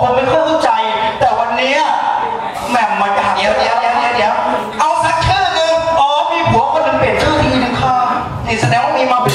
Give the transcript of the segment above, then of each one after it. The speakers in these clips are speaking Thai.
คนไม่ค่อยเข้าใจ แต่วันนี้แหม่มมันหักเดี๋ยวเดี๋ยวเดี๋ยวเดี๋ยวเอาสักชื่อหนึ่งอ๋อมีผัวคนหนึ่งเปลี่ยนชื่อทีนึงค่ะนี่แสดงว่ามีมาเป็น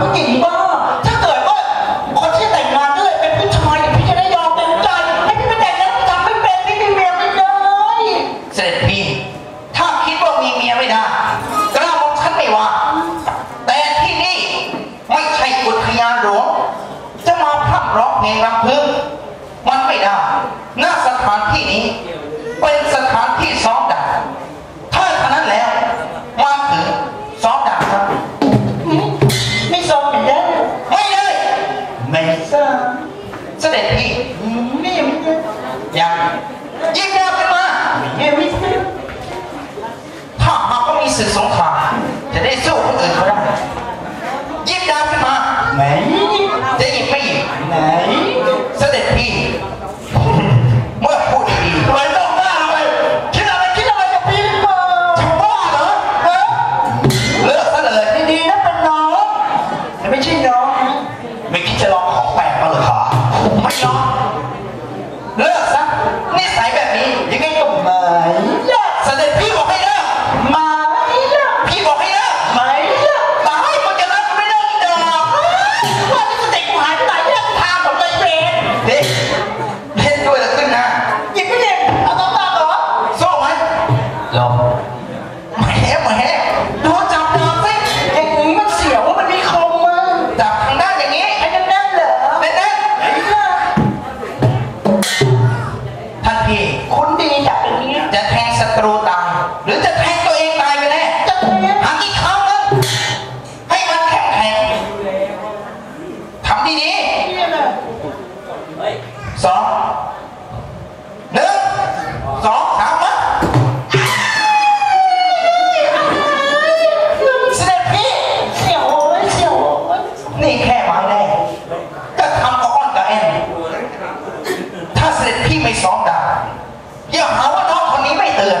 ผู้หญิงบ้าถ้าเกิดว่าคนที่แต่งงานด้วยเป็นผู้ชายพี่จะได้ยอมเป็นใจให้พี่ไปแต่งงานทำไม่เป็นไม่มีเมียไม่ได้เสร็จพี่ถ้าคิดว่ามีเมียไม่ได้กล้าบอกฉันไม่ว่า แต่ที่นี่ไม่ใช่กุทยานหลวงจะมาพร่ำร้องเพลงรำพึงมันไม่ได้หน้าสถานที่นี้เป็นส ศึกสงครามจะได้สู้คนอื่นเขาได้ยิบดาวมาไหนจะยิบไม่หยิบไหน ไม่ซ้อมดาวอย่าหาว่าน้องคนนี้ไม่เตือน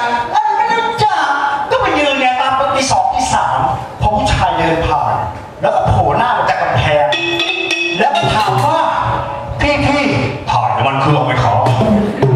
Oh.